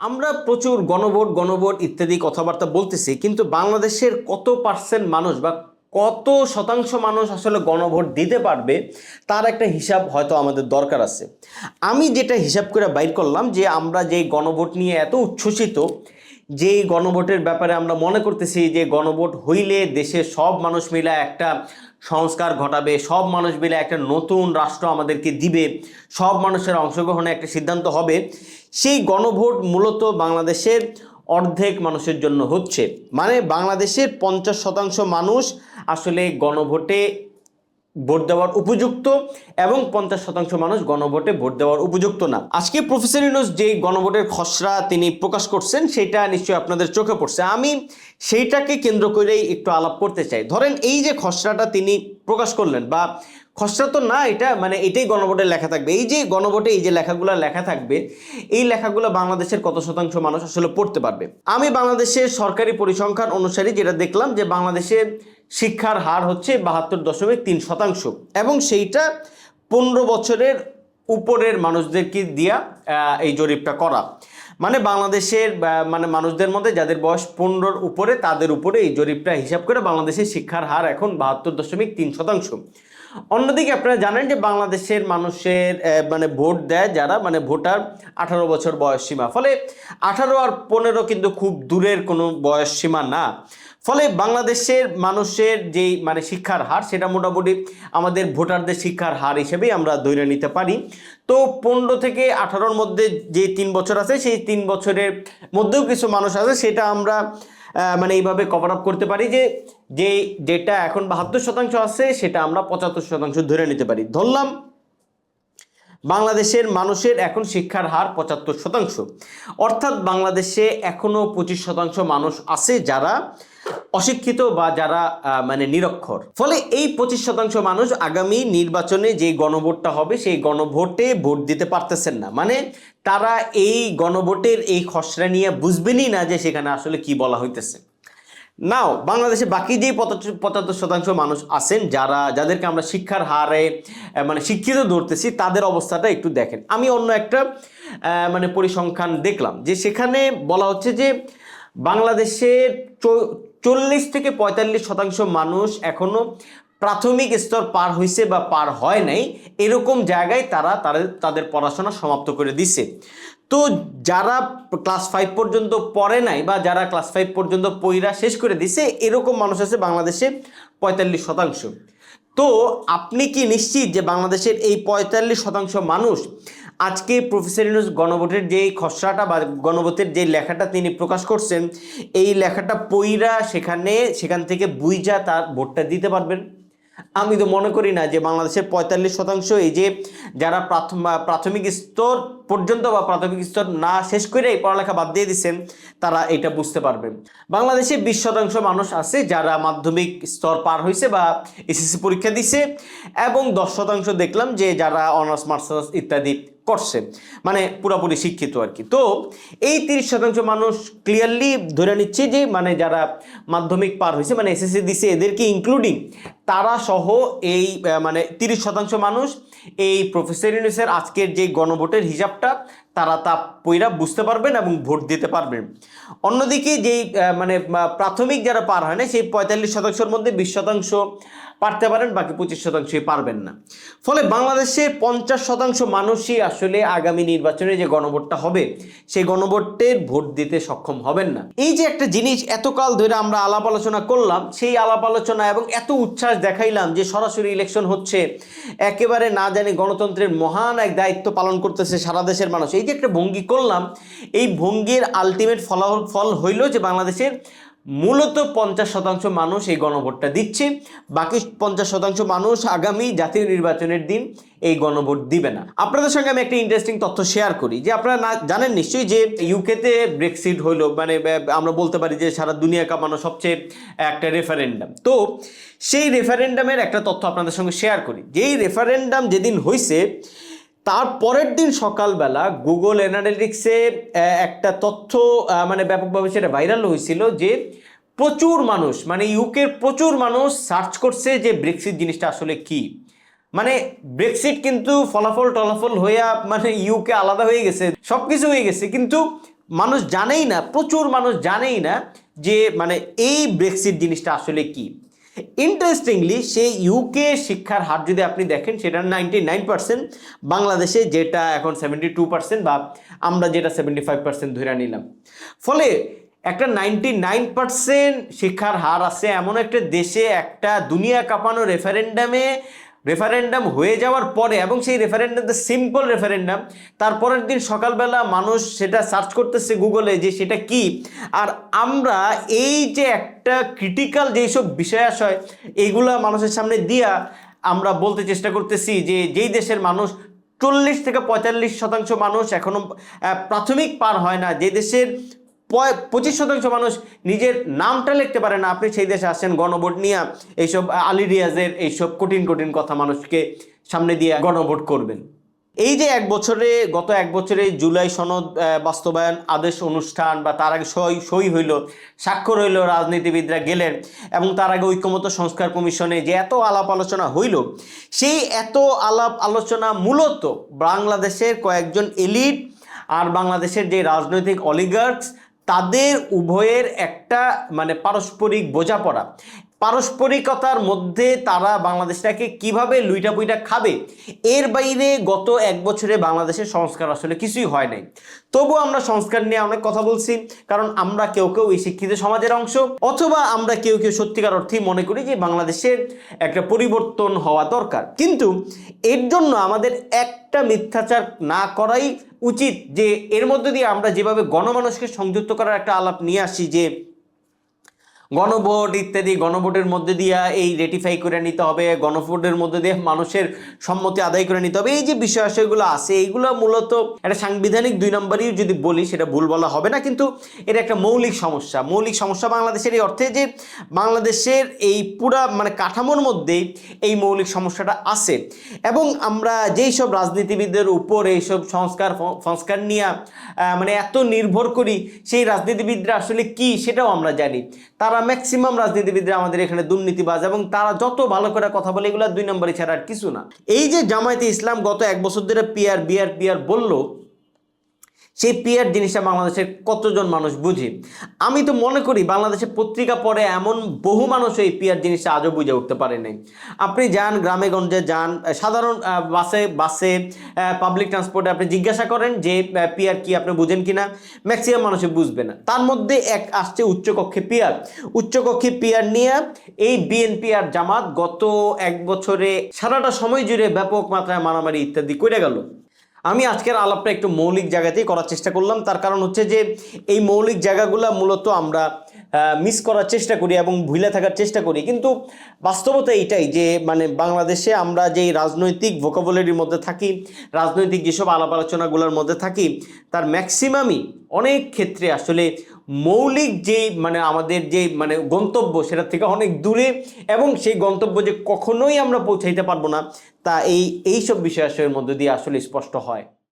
আমরা প্রচুর গণভোট গণভোট ইত্যাদি কথাবার্তা বলতেছি, কিন্তু বাংলাদেশের কত পার্সেন্ট মানুষ বা কত শতাংশ মানুষ আসলে গণভোট দিতে পারবে, তার একটা হিসাব হয়তো আমাদের দরকার আছে। আমি যেটা হিসাব করে বাইর করলাম যে আমরা যে গণভোট নিয়ে এত উচ্ছ্বসিত যে গণভোটের ব্যাপারে আমরা মনে করতেছি যে গণভোট হইলে দেশের সব মানুষ মিলে একটা সংস্কার ঘটাবে, সব মানুষ মিলে একটা নতুন রাষ্ট্র আমাদেরকে দিবে, সব মানুষের অংশগ্রহণে একটা সিদ্ধান্ত হবে, সেই গণভোট মূলত বাংলাদেশের অর্ধেক মানুষের জন্য হচ্ছে। মানে বাংলাদেশের পঞ্চাশ শতাংশ মানুষ আসলে গণভোটে ভোট দেওয়ার উপযুক্ত এবং পঞ্চাশ শতাংশ মানুষ গণভোটে ভোট দেওয়ার উপযুক্ত না। আজকে প্রফেসর ইউনুস যে গণভোটের খসড়া তিনি প্রকাশ করছেন, সেটা নিশ্চয়ই আপনাদের চোখে পড়ছে। আমি সেইটাকে কেন্দ্র করেই একটু আলাপ করতে চাই। ধরেন এই যে খসড়াটা তিনি প্রকাশ করলেন বা খসড়া তো না, এটা মানে এটাই গণভোটে লেখা থাকবে। এই যে গণভোটে এই যে লেখাগুলো লেখা থাকবে, এই লেখাগুলো বাংলাদেশের কত শতাংশ মানুষ আসলে পড়তে পারবে? আমি বাংলাদেশের সরকারি পরিসংখ্যান অনুসারে যেটা দেখলাম যে বাংলাদেশের শিক্ষার হার হচ্ছে বাহাত্তর দশমিক তিন শতাংশ এবং সেইটা পনেরো বছরের উপরের মানুষদেরকে দিয়া এই জরিপটা করা। মানে বাংলাদেশের মানে মানুষদের মধ্যে যাদের বয়স পনেরোর উপরে, তাদের উপরে এই জরিপটা হিসাব করে বাংলাদেশের শিক্ষার হার এখন বাহাত্তর দশমিক তিন শতাংশ। অন্যদিকে আপনারা জানেন যে বাংলাদেশের মানুষের মানে ভোট দেয় যারা মানে ভোটার আঠারো বছর বয়স সীমা। ফলে আঠারো আর পনেরো কিন্তু খুব দূরের কোনো বয়স সীমা না। ফলে বাংলাদেশের মানুষের যেই মানে শিক্ষার হার, সেটা মোটামুটি আমাদের ভোটারদের শিক্ষার হার হিসেবেই আমরা ধরে নিতে পারি। তো পনেরো থেকে আঠারোর মধ্যে যে তিন বছর আছে, সেই তিন বছরের মধ্যেও কিছু মানুষ আছে, সেটা আমরা মানে এইভাবে কভার আপ করতে পারি যে যে যেটা এখন বাহাত্তর শতাংশ আছে, সেটা আমরা পঁচাত্তর শতাংশ ধরে নিতে পারি। ধরলাম, বাংলাদেশের মানুষের এখন শিক্ষার হার পঁচাত্তর শতাংশ। অর্থাৎ বাংলাদেশে এখনও পঁচিশ শতাংশ মানুষ আছে যারা অশিক্ষিত বা যারা মানে নিরক্ষর। ফলে এই পঁচিশ শতাংশ মানুষ আগামী নির্বাচনে যে গণভোটটা হবে, সেই গণভোটে ভোট দিতে পারতেছেন না। মানে তারা এই গণভোটের এই খসড়া নিয়ে বুঝবেনই না যে সেখানে আসলে কি বলা হইতেছে। নাও, বাংলাদেশে বাকি যে পঁচাত্তর শতাংশ মানুষ আছেন, যারা, যাদেরকে আমরা শিক্ষার হারে মানে শিক্ষিত ধরতেছি, তাদের অবস্থাটা একটু দেখেন। আমি অন্য একটা মানে পরিসংখ্যান দেখলাম যে সেখানে বলা হচ্ছে যে বাংলাদেশের চল্লিশ থেকে পঁয়তাল্লিশ শতাংশ মানুষ এখনও প্রাথমিক স্তর পার হয়েছে বা পার হয় নাই। এরকম জায়গায় তারা তাদের তাদের পড়াশোনা সমাপ্ত করে দিছে। তো যারা ক্লাস ফাইভ পর্যন্ত পড়ে নাই বা যারা ক্লাস ফাইভ পর্যন্ত পইরা শেষ করে দিছে, এরকম মানুষ আছে বাংলাদেশে পঁয়তাল্লিশ শতাংশ। তো আপনি কি নিশ্চিত যে বাংলাদেশের এই পঁয়তাল্লিশ শতাংশ মানুষ আজকে প্রফেসর ইউনুস গণভোটের যে খসড়াটা বা গণভোটের যে লেখাটা তিনি প্রকাশ করছেন, এই লেখাটা পইরা সেখানে, সেখান থেকে বুইজা তার ভোটটা দিতে পারবেন। আমি তো মনে করি না যে বাংলাদেশের পঁয়তাল্লিশ শতাংশ এই যে যারা প্রাথম- প্রাথমিক স্তর পর্যন্ত বা প্রাথমিক স্তর না শেষ করে এই পড়ালেখা বাদ দিয়ে দিচ্ছেন, তারা এটা বুঝতে পারবেন বাংলাদেশে বিশ শতাংশ মানুষ আছে যারা মাধ্যমিক স্তর পার হয়েছে বা এসএসসি পরীক্ষা দিছে এবং দশ শতাংশ দেখলাম যে যারা অনার্স, মাস্টার্স ইত্যাদি করছে মানে পুরোপুরি শিক্ষিত আর কি। তো এই তিরিশ শতাংশ মানুষ ক্লিয়ারলি ধরে নিচ্ছে যে মানে যারা মাধ্যমিক পার হয়েছে মানে এসএসসি দিছে, এদেরকে ইনক্লুডিং তারা সহ এই মানে তিরিশ শতাংশ মানুষ এই প্রফেসর ইউনিসের আজকের যে গণভোটের হিসাবটা তারা তা পইরা বুঝতে পারবেন এবং ভোট দিতে পারবেন। অন্যদিকে যেই মানে প্রাথমিক যারা পার হয় না, সেই পঁয়তাল্লিশ শতাংশের মধ্যে বিশ শতাংশ পারতে পারেন, বাকি পঁচিশ শতাংশই পারবেন না। ফলে বাংলাদেশে পঞ্চাশ শতাংশ মানুষই আসলে আগামী নির্বাচনে যে গণভোটটা হবে, সেই গণভোটের ভোট দিতে সক্ষম হবেন না। এই যে একটা জিনিস এতকাল ধরে আমরা আলাপ আলোচনা করলাম, সেই আলাপ আলোচনা এবং এত উচ্ছ্বাস দেখাইলাম যে সরাসরি ইলেকশন হচ্ছে, একেবারে না জানি গণতন্ত্রের মহান এক দায়িত্ব পালন করতেছে সারা দেশের মানুষ। এই যে একটা ভঙ্গি করলাম, এই ভঙ্গির আলটিমেট ফলাফল ফল হইল যে বাংলাদেশের মূলত পঞ্চাশ শতাংশ মানুষ এই গণভোটটা দিচ্ছে, বাকি পঞ্চাশ শতাংশ মানুষ আগামী জাতীয় নির্বাচনের দিন এই গণভোট দিবে না। আপনাদের সঙ্গে আমি একটা ইন্টারেস্টিং তথ্য শেয়ার করি, যে আপনারা না জানেন নিশ্চয়ই যে ইউকেতে ব্রেক্সিট হইল মানে আমরা বলতে পারি যে সারা দুনিয়া কামানো সবচেয়ে একটা রেফারেন্ডাম তো সেই রেফারেন্ডামের একটা তথ্য আপনাদের সঙ্গে শেয়ার করি, যেই রেফারেন্ডাম যেদিন হয়েছে তার পরের দিন সকালবেলা গুগল অ্যানালিটিক্সে একটা তথ্য মানে ব্যাপকভাবে সেটা ভাইরাল হয়েছিল যে প্রচুর মানুষ মানে ইউকের প্রচুর মানুষ সার্চ করছে যে ব্রেক্সিট জিনিসটা আসলে কি। মানে ব্রেক্সিট কিন্তু ফলাফল টলাফল হইয়া মানে ইউকে আলাদা হয়ে গেছে সব কিছু হয়ে গেছে, কিন্তু মানুষ জানেই না, প্রচুর মানুষ জানেই না যে মানে এই ব্রেক্সিট জিনিসটা আসলে কি। ইন্টারেস্টিংলি সেই ইউকে শিক্ষার হার যদি আপনি দেখেন, সেটা নাইনটি নাইন পার্সেন্ট বাংলাদেশে যেটা এখন সেভেন্টি টু পার্সেন্ট বা আমরা যেটা সেভেন্টি ফাইভ পার্সেন্ট ধরে নিলাম। ফলে একটা নাইনটি নাইন পার্সেন্ট শিক্ষার হার আছে, এমন একটা দেশে একটা দুনিয়া কাঁপানো রেফারেন্ডামে রেফারেন্ডাম হয়ে যাওয়ার পরে এবং সেই রেফারেন্ডাম সিম্পল রেফারেন্ডাম তারপরের দিন সকালবেলা মানুষ সেটা সার্চ করতেছে গুগলে যে সেটা কি। আর আমরা এই যে একটা ক্রিটিক্যাল যেসব বিষয় আশয় এইগুলা মানুষের সামনে দিয়া আমরা বলতে চেষ্টা করতেছি যে যেই দেশের মানুষ চল্লিশ থেকে পঁয়তাল্লিশ শতাংশ মানুষ এখনও প্রাথমিক পার হয় না, যে দেশের পঁচিশ শতাংশ মানুষ নিজের নামটা লিখতে পারে না। আপনি সেই দেশে আসছেন, গণভোট নিয়ে এইসব আলী রিয়াজের এইসব কঠিন কঠিন কথা মানুষকে সামনে দিয়ে গণভোট করবেন। এই যে এক বছরে, গত এক বছরে জুলাই সনদ বাস্তবায়ন আদেশ অনুষ্ঠান বা তার আগে সই সই হইল, স্বাক্ষর হইল রাজনীতিবিদরা গেলেন এবং তার আগে ঐক্যমত সংস্কার কমিশনে যে এত আলাপ আলোচনা হইল, সেই এত আলাপ আলোচনা মূলত বাংলাদেশের কয়েকজন এলিট আর বাংলাদেশের যে রাজনৈতিক অলিগার্কস তাদের উভয়ের একটা মানে পারস্পরিক বোঝাপড়া। পারস্পরিকতার মধ্যে তারা বাংলাদেশটাকে কীভাবে লুইটা পুইটা খাবে? এর বাইরে গত এক বছরে বাংলাদেশের সংস্কার আসলে কিছুই হয় নাই। তবু আমরা সংস্কার নিয়ে অনেক কথা বলছি, কারণ আমরা কেউ কেউ এই শিক্ষিত সমাজের অংশ, অথবা আমরা কেউ কেউ সত্যিকার অর্থেই মনে করি যে বাংলাদেশের একটা পরিবর্তন হওয়া দরকার। কিন্তু এর জন্য আমাদের একটা মিথ্যাচার না করাই উচিত যে এর মধ্যে দিয়ে আমরা যেভাবে গণমানুষকে সংযুক্ত করার একটা আলাপ নিয়ে আসি যে গণভোট ইত্যাদি, গণভোটের মধ্যে দিয়ে এই রেটিফাই করে নিতে হবে, গণভোটের মধ্যে দিয়ে মানুষের সম্মতি আদায় করে নিতে হবে। এই যে বিষয় আছে, এইগুলো মূলত একটা সাংবিধানিক দুই নম্বরই যদি বলি, সেটা ভুল বলা হবে না, কিন্তু এটা একটা মৌলিক সমস্যা। মৌলিক সমস্যা বাংলাদেশের এই অর্থে যে বাংলাদেশের এই পুরা মানে কাঠামোর মধ্যেই এই মৌলিক সমস্যাটা আছে। এবং আমরা যেই সব রাজনীতিবিদদের উপর এইসব সংস্কার সংস্কার নিয়ে মানে এত নির্ভর করি, সেই রাজনীতিবিদরা আসলে কি, সেটাও আমরা জানি। তারা ম্যাক্সিমাম রাজনীতিবিদরা আমাদের এখানে দুর্নীতিবাজ এবং তারা যত ভালো করে কথা বলে এগুলো দুই নম্বরই ছাড়া আর কিছু না। এই যে জামায়াতে ইসলাম গত এক বছর ধরে পিয়ার বিয়ার পিয়ার বলল সেই পিয়ার জিনিসটা বাংলাদেশের কতজন মানুষ বুঝে? আমি তো মনে করি বাংলাদেশে পত্রিকা পড়ে এমন বহু মানুষ এই পিয়ার জিনিসটা আজও বুঝে উঠতে পারে নাই। আপনি যান গ্রামে গঞ্জে যান সাধারণ বাসে বাসে পাবলিক ট্রান্সপোর্টে আপনি জিজ্ঞাসা করেন যে পিয়ার কি আপনি বুঝেন কিনা? ম্যাক্সিমাম মানুষে বুঝবে না। তার মধ্যে এক আসছে উচ্চকক্ষে পিয়ার উচ্চকক্ষে পিয়ার নিয়ে এই বিএনপি আর জামাত গত এক বছরে সারাটা সময় জুড়ে ব্যাপক মাত্রায় মারামারি ইত্যাদি করে গেল। আমি আজকের আলাপটা একটু মৌলিক জায়গাতেই করার চেষ্টা করলাম। তার কারণ হচ্ছে যে, এই মৌলিক জায়গাগুলো মূলত আমরা মিস করার চেষ্টা করি এবং ভুলে থাকার চেষ্টা করি। কিন্তু বাস্তবতা এইটাই যে মানে বাংলাদেশে আমরা যেই রাজনৈতিক ভোকাবুলারির মধ্যে থাকি, রাজনৈতিক যেসব আলাপ আলোচনাগুলোর মধ্যে থাকি, তার ম্যাক্সিমামই অনেক ক্ষেত্রে আসলে মৌলিক যে মানে আমাদের যে মানে গন্তব্য সেটা থেকে অনেক দূরে এবং সেই গন্তব্য যে কখনোই আমরা পৌঁছাইতে পারব না তা এই এইসব বিষয়াশয়ের মধ্যে দিয়ে আসলে স্পষ্ট হয়।